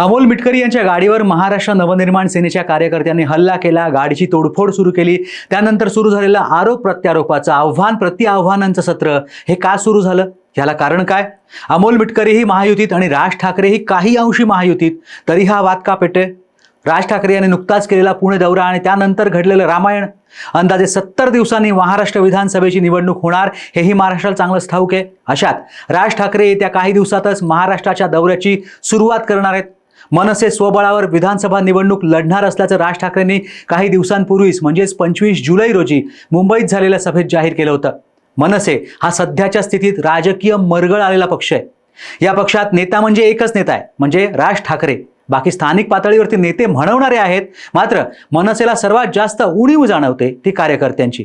अमोल मिटकरी यांच्या गाडीवर महाराष्ट्र नवनिर्माण सेनेच्या कार्यकर्त्यांनी हल्ला केला. गाडीची तोडफोड सुरू केली. त्यानंतर सुरू झालेलं आरोप प्रत्यारोपाचं आव्हान प्रति आव्हानांचं सत्र. हे का सुरू झालं? याला कारण काय? अमोल मिटकरीही महायुतीत आणि राज ठाकरेही काही अंशी महायुतीत. तरी हा वाद का पेटे राज ठाकरे यांनी नुकताच केलेला पुणे दौरा आणि त्यानंतर घडलेलं रामायण. अंदाजे सत्तर दिवसांनी महाराष्ट्र विधानसभेची निवडणूक होणार. हेही महाराष्ट्राला चांगलंच ठाऊक आहे. अशात राज ठाकरे येत्या काही दिवसातच महाराष्ट्राच्या दौऱ्याची सुरुवात करणार आहेत. मनसे स्वबळावर विधानसभा निवडणूक लढणार असल्याचं राज ठाकरेंनी काही दिवसांपूर्वीच म्हणजेच पंचवीस जुलै रोजी मुंबईत झालेल्या सभेत जाहीर केलं होतं. मनसे हा सध्याच्या स्थितीत राजकीय मरगळ आलेला पक्ष आहे. या पक्षात नेता म्हणजे एकच नेता आहे म्हणजे राज ठाकरे. बाकी स्थानिक पातळीवरती नेते म्हणवणारे आहेत मात्र मनसेला सर्वात जास्त उणीव जाणवते ती कार्यकर्त्यांची.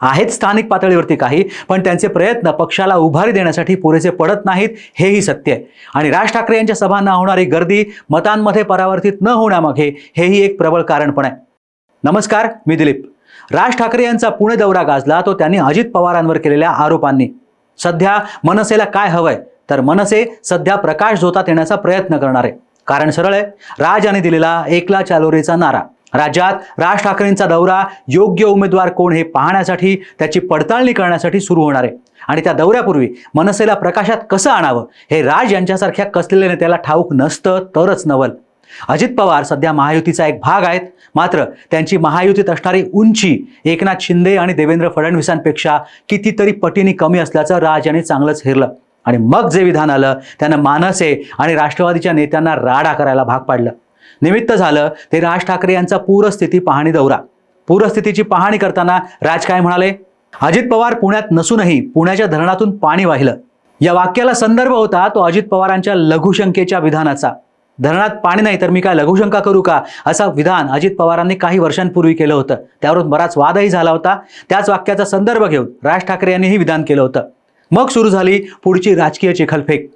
आहेत स्थानिक पातळीवरती काही पण त्यांचे प्रयत्न पक्षाला उभारी देण्यासाठी पुरेसे पडत नाहीत हेही सत्य आहे. आणि राज ठाकरे यांच्या सभांना होणारी गर्दी मतांमध्ये परावर्तित न होण्यामागे हेही एक प्रबळ कारण पण आहे. नमस्कार मी दिलीप. राज ठाकरे यांचा पुणे दौरा गाजला तो त्यांनी अजित पवारांवर केलेल्या आरोपांनी. सध्या मनसेला काय हवंय? तर मनसे सध्या प्रकाश झोतात येण्याचा प्रयत्न करणार. आहे कारण सरळ आहे राज यांनी दिलेला एकला चालोरीचा नारा. राज्यात राज ठाकरेंचा दौरा योग्य उमेदवार कोण हे पाहण्यासाठी त्याची पडताळणी करण्यासाठी सुरू होणार आहे. आणि त्या दौऱ्यापूर्वी मनसेला प्रकाशात कसं आणावं? हे राज यांच्यासारख्या कसलेल्या नेत्याला ठाऊक नसतं तरच नवल. अजित पवार सध्या महायुतीचा एक भाग आहेत. मात्र त्यांची महायुतीत असणारी उंची एकनाथ शिंदे आणि देवेंद्र फडणवीसांपेक्षा कितीतरी पटीने कमी असल्याचं राज यांनी चांगलंच हेरलं. आणि मग जे विधान आलं त्यानं मानसे आणि राष्ट्रवादीच्या नेत्यांना राडा करायला भाग पाडलं. निमित्त झालं ते राज ठाकरे यांचा पूरस्थिती पाहणी दौरा. पूरस्थितीची पाहणी करताना राज काय म्हणाले? अजित पवार पुण्यात नसूनही पुण्याच्या धरणातून पाणी वाहिलं. या वाक्याला संदर्भ होता तो अजित पवारांच्या लघुशंकेच्या विधानाचा. धरणात पाणी नाही तर मी काय लघुशंका करू का? असा विधान अजित पवारांनी काही वर्षांपूर्वी केलं होतं. त्यावरून बराच वादही झाला होता. त्याच वाक्याचा संदर्भ घेऊन राज ठाकरे यांनीही विधान केलं होतं. मग सुरू झाली पुढची राजकीय चिखलफेक.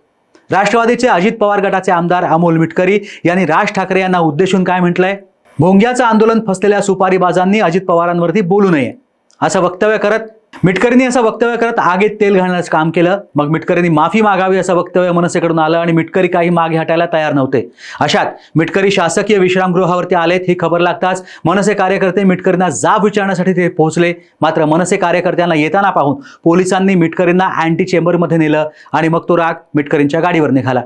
राष्ट्रवादीचे अजित पवार गटाचे आमदार अमोल मिटकरी यांनी राज ठाकरे यांना उद्देशून काय म्हटलंय? भोंग्याचं आंदोलन फसलेल्या सुपारीबाजांनी अजित पवारांवरती बोलू नये असं वक्तव्य करत मिटकरींनी असं वक्तव्य करत आगीत तेल घालण्याचं काम केलं. मग मिटकरींनी माफी मागावी असं वक्तव्य मनसेकडून आलं आणि मिटकरी काही मागे हटायला तयार नव्हते. अशात मिटकरी शासकीय विश्रामगृहावरती आलेत ही खबर लागताच मनसे कार्यकर्ते मिटकरींना जाब विचारण्यासाठी ते पोहोचले. मात्र मनसे कार्यकर्त्यांना येताना पाहून पोलिसांनी मिटकरींना अँटी चेंबरमध्ये नेलं आणि मग तो राग मिटकरींच्या गाडीवर निघाला.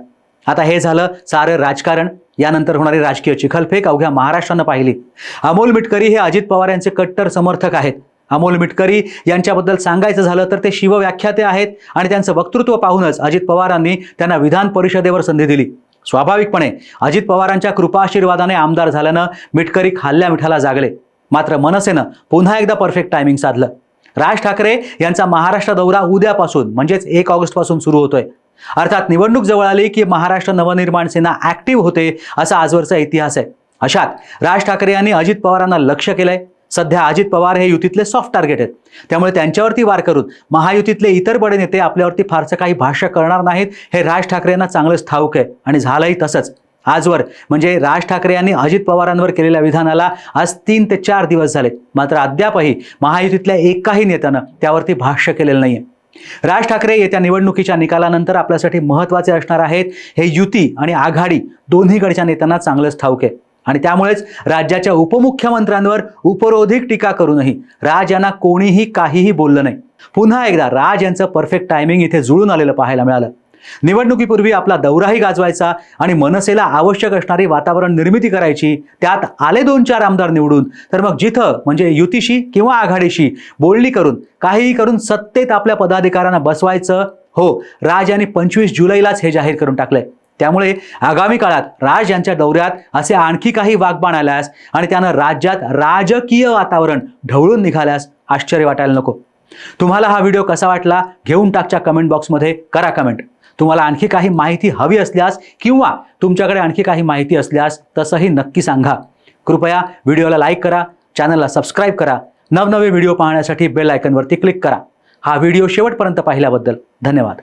आता हे झालं सारं राजकारण. यानंतर होणारी राजकीय चिखलफेक अवघ्या महाराष्ट्रानं पाहिली. अमोल मिटकरी हे अजित पवार यांचे कट्टर समर्थक आहेत. अमोल मिटकरी यांच्याबद्दल सांगायचं झालं तर ते शिवव्याख्याते आहेत आणि त्यांचं वक्तृत्व पाहूनच अजित पवारांनी त्यांना विधान परिषदेवर संधी दिली. स्वाभाविकपणे अजित पवारांच्या कृपाशीर्वादाने आमदार झाल्यानं मिटकरी खाल्ल्या मिठाला जागले. मात्र मनसेनं पुन्हा एकदा परफेक्ट टायमिंग साधलं. राज ठाकरे यांचा महाराष्ट्र दौरा उद्यापासून म्हणजेच एक ऑगस्टपासून सुरू होतोय. अर्थात निवडणूक जवळ आली की महाराष्ट्र नवनिर्माण सेना ॲक्टिव्ह होते असा आजवरचा इतिहास आहे. अशात राज ठाकरे यांनी अजित पवारांना लक्ष केलंय. सध्या अजित पवार हे युतीतले सॉफ्ट टार्गेट आहेत. त्यामुळे त्यांच्यावरती वार करून महायुतीतले इतर बडे नेते आपल्यावरती फारसं काही भाष्य करणार नाहीत. हे राज ठाकरेंना चांगलंच ठाऊक आहे आणि झालंही तसंच. आजवर म्हणजे राज ठाकरे यांनी अजित पवारांवर केलेल्या विधानाला आज तीन ते चार दिवस झाले. मात्र अद्यापही महायुतीतल्या एकाही नेत्यानं त्यावरती भाष्य केलेलं नाहीये. राज ठाकरे येत्या निवडणुकीच्या निकालानंतर आपल्यासाठी महत्त्वाचे असणार आहेत. हे युती आणि आघाडी दोन्हीकडच्या नेत्यांना चांगलंच ठाऊक आहे. आणि त्यामुळेच राज्याच्या उपमुख्यमंत्र्यांवर उपरोधिक टीका करूनही राज यांना कोणीही काहीही बोललं नाही. पुन्हा एकदा राज यांचं परफेक्ट टायमिंग इथे जुळून आलेलं पाहायला मिळालं. निवडणुकीपूर्वी आपला दौराही गाजवायचा आणि मनसेला आवश्यक असणारी वातावरण निर्मिती करायची त्यात आले दोन चार आमदार निवडून तर मग जिथं म्हणजे युतीशी किंवा आघाडीशी बोलणी करून काहीही करून सत्तेत आपल्या पदाधिकाऱ्यांना बसवायचं हो राज यांनी पंचवीस जुलैलाच हे जाहीर करून टाकलंय. त्यामुळे आगामी काळात राज यांच्या दौऱ्यात असे आणखी काही वागबाण आल्यास आणि त्यानं राज्यात राजकीय वातावरण ढवळून निघाल्यास आश्चर्य वाटायला नको. तुम्हाला हा व्हिडिओ कसा वाटला घेऊन टाकच्या कमेंट बॉक्समध्ये करा कमेंट तुम्हाला आणखी काही माहिती हवी असल्यास किंवा तुमच्याकडे आणखी काही माहिती असल्यास तसंही नक्की सांगा. कृपया व्हिडिओला लाईक करा चॅनलला सबस्क्राईब करा नवनवे व्हिडिओ पाहण्यासाठी बेल आयकनवरती क्लिक करा. हा व्हिडिओ शेवटपर्यंत पाहिल्याबद्दल धन्यवाद.